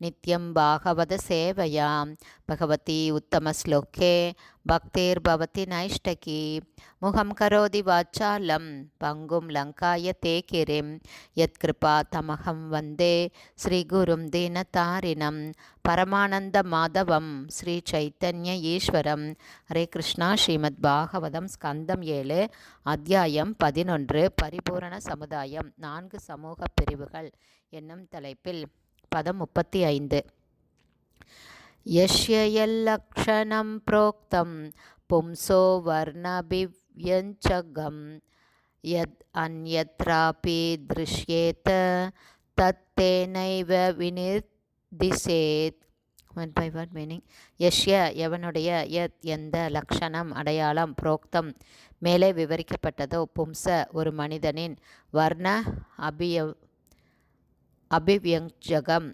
नित्यं भागवतसेवयां भगवती उत्तमश्लोके भक्तिर्भवति नैष्टकी मुखं करोति वाचालं पङ्गुं लङ्काय ते किरिं यत्कृपा तमहं वन्दे श्रीगुरुं दीनतारिणं பரமானந்தமாதவம் ஸ்ரீ சைத்தன்ய ஈஸ்வரம் ஹரே கிருஷ்ணா ஸ்ரீமத் பாகவதம் ஸ்கந்தம் ஏழு அத்தியாயம் பதினொன்று பரிபூரண சமுதாயம் நான்கு சமூக பிரிவுகள் என்னும் தலைப்பில் பதம் முப்பத்தி ஐந்து यस्ययल्लक्षणं प्रोक्तं पुंसो वर्णभिव्यञ्जकं यद् अन्यत्रापि दृश्येत தத்தேனைவ வினிர்திசேத் ஒன் பை ஒன் மீனிங் யஷ்ய எவனுடைய யத் எந்த லக்ஷணம் அடையாளம் புரோக்தம் மேலே விவரிக்கப்பட்டதோ பும்ச ஒரு மனிதனின் வர்ண அபிய அபிவியஞ்சகம்.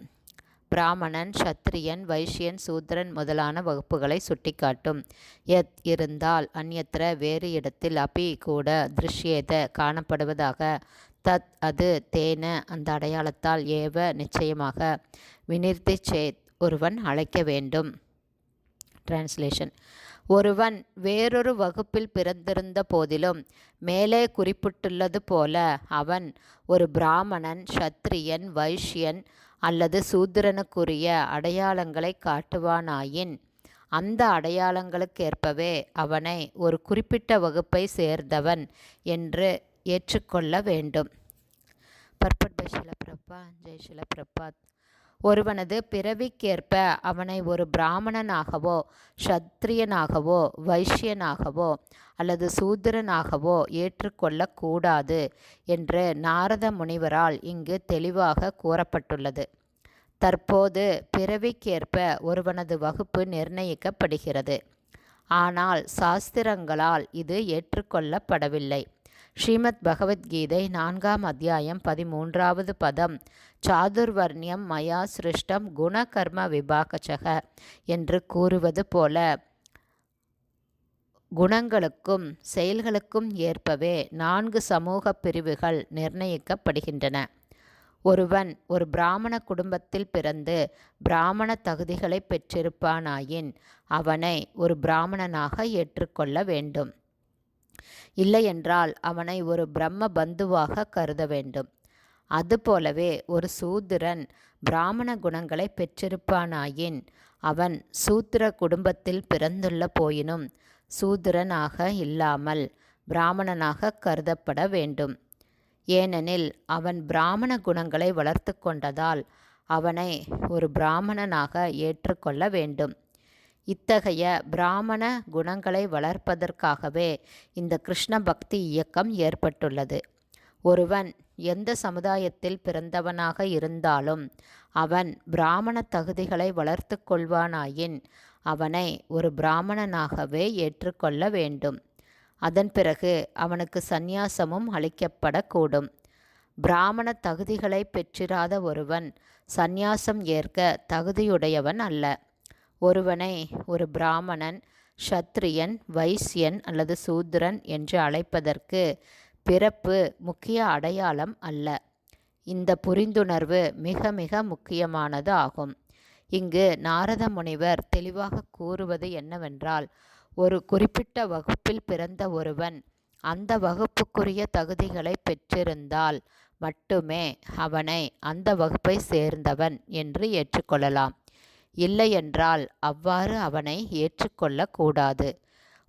பிராமணன் சத்திரியன் வைஷ்யன் சூத்ரன் முதலான வகுப்புகளை சுட்டிக்காட்டும். எத் இருந்தால் அந்யத்திர வேறு இடத்தில் அபி கூட திருஷ்யேத காணப்படுவதாக. தத் அது தேன அந்த அடையாளத்தால் ஏவ நிச்சயமாக. வினிர்த்தி சேத் ஒருவன் அழைக்க வேண்டும். டிரான்ஸ்லேஷன் ஒருவன் வேறொரு வகுப்பில் பிறந்திருந்த போதிலும் மேலே குறிப்பிட்டுள்ளது போல அவன் ஒரு பிராமணன் சத்திரியன் வைஷ்யன் அல்லது சூத்திரனுக்குரிய அடையாளங்களை காட்டுவானாயின் அந்த அடையாளங்களுக்கேற்பவே அவனை ஒரு குறிப்பிட்ட வகுப்பை சேர்ந்தவன் என்று ஏற்றுக்கொள்ள வேண்டும். பர்பட் பை சிலப்பிரப்பா ஜெய் சிலப்பிரபாத் ஒருவனது பிறவிக்கேற்ப அவனை ஒரு பிராமணனாகவோ சத்திரியனாகவோ வைஷ்யனாகவோ அல்லது சூத்திரனாகவோ ஏற்றுக்கொள்ளக்கூடாது என்று நாரத முனிவரால் இங்கு தெளிவாக கூறப்பட்டுள்ளது. தற்போது பிறவிக்கேற்ப ஒருவனது வகுப்பு நிர்ணயிக்கப்படுகிறது. ஆனால் சாஸ்திரங்களால் இது ஏற்றுக்கொள்ளப்படவில்லை. ஸ்ரீமத் பகவத்கீதை நான்காம் அத்தியாயம் பதிமூன்றாவது பதம். சாதுர்வர்ணியம் மயா சிருஷ்டம் குணகர்ம விபாகச்சக என்று கூறுவது போல குணங்களுக்கும் செயல்களுக்கும் ஏற்பவே நான்கு சமூக பிரிவுகள் நிர்ணயிக்கப்படுகின்றன. ஒருவன் ஒரு பிராமண குடும்பத்தில் பிறந்து பிராமண தகுதிகளை பெற்றிருப்பானாயின் அவனை ஒரு பிராமணனாக ஏற்றுக்கொள்ள வேண்டும். இல்லையென்றால் அவனை ஒரு பிரம்ம பந்துவாக கருத வேண்டும். அதுபோலவே ஒரு சூத்திரன் பிராமண குணங்களை பெற்றிருப்பானாயின் அவன் சூத்திர குடும்பத்தில் பிறந்துள்ள போயினும் சூத்திரனாக இல்லாமல் பிராமணனாக கருதப்பட வேண்டும். ஏனெனில் அவன் பிராமண குணங்களை வளர்த்து கொண்டதால் அவனை ஒரு பிராமணனாக ஏற்றுக்கொள்ள வேண்டும். இத்தகைய பிராமண குணங்களை வளர்ப்பதற்காகவே இந்த கிருஷ்ண பக்தி இயக்கம் ஏற்பட்டுள்ளது. ஒருவன் எந்த சமுதாயத்தில் பிறந்தவனாக இருந்தாலும் அவன் பிராமண தகுதிகளை வளர்த்து கொள்வானாயின் அவனை ஒரு பிராமணனாகவே ஏற்றுக்கொள்ள வேண்டும். அதன் பிறகு அவனுக்கு சந்நியாசமும் அளிக்கப்படக்கூடும். பிராமண தகுதிகளை பெற்றிராத ஒருவன் சந்நியாசம் ஏற்க தகுதியுடையவன் அல்ல. ஒருவனை ஒரு பிராமணன் ஷத்ரியன் வைசியன் அல்லது சூத்ரன் என்று அழைப்பதற்கு பிறப்பு முக்கிய அடையாளம் அல்ல. இந்த புரிந்துணர்வு மிக மிக முக்கியமானது ஆகும். இங்கு நாரத முனிவர் தெளிவாக கூறுவது என்னவென்றால் ஒரு குறிப்பிட்ட வகுப்பில் பிறந்த ஒருவன் அந்த வகுப்புக்குரிய தகுதிகளை பெற்றிருந்தால் மட்டுமே அவனை அந்த வகுப்பை சேர்ந்தவன் என்று ஏற்றுக்கொள்ளலாம். இல்லையென்றால் அவ்வாறு அவனை ஏற்றுக்கொள்ளக்கூடாது.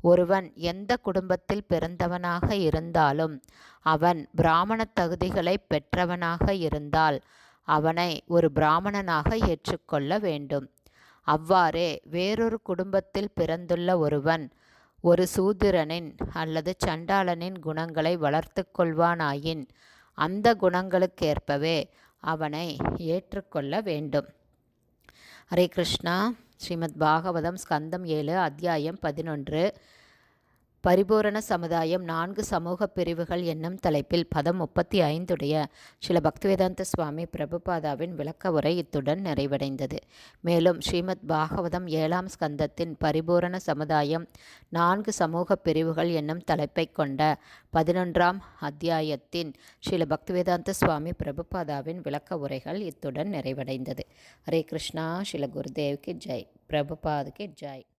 ஒருவன் எந்த குடும்பத்தில் பிறந்தவனாக இருந்தாலும் அவன் பிராமண தகுதிகளை பெற்றவனாக இருந்தால் அவனை ஒரு பிராமணனாக ஏற்றுக்கொள்ள வேண்டும். அவ்வாறே வேறொரு குடும்பத்தில் பிறந்துள்ள ஒருவன் ஒரு சூத்திரனின் அல்லது சண்டாளனின் குணங்களை வளர்த்து கொள்வானாயின் அந்த குணங்களுக்கேற்பவே அவனை ஏற்றுக்கொள்ள வேண்டும். ஹரே கிருஷ்ணா. ஸ்ரீமத் பாகவதம் ஸ்கந்தம் ஏழு அத்தியாயம் பதினொன்று. பரிபூரண சமுதாயம் நான்கு சமூக பிரிவுகள் என்னும் தலைப்பில் பதம் முப்பத்தி ஐந்துடைய ஸ்ரீல பக்திவேதாந்த சுவாமி பிரபுபாதாவின் விளக்க உரை இத்துடன் நிறைவடைந்தது. மேலும் ஸ்ரீமத் பாகவதம் ஏழாம் ஸ்கந்தத்தின் பரிபூரண சமுதாயம் நான்கு சமூக பிரிவுகள் என்னும் தலைப்பை கொண்ட பதினொன்றாம் அத்தியாயத்தின் ஸ்ரீல பக்திவேதாந்த சுவாமி பிரபுபாதாவின் விளக்க உரைகள் இத்துடன் நிறைவடைந்தது. ஹரே கிருஷ்ணா ஸ்ரீல குருதேவ்க்கு ஜெய் பிரபுபாதுக்கு ஜெய்.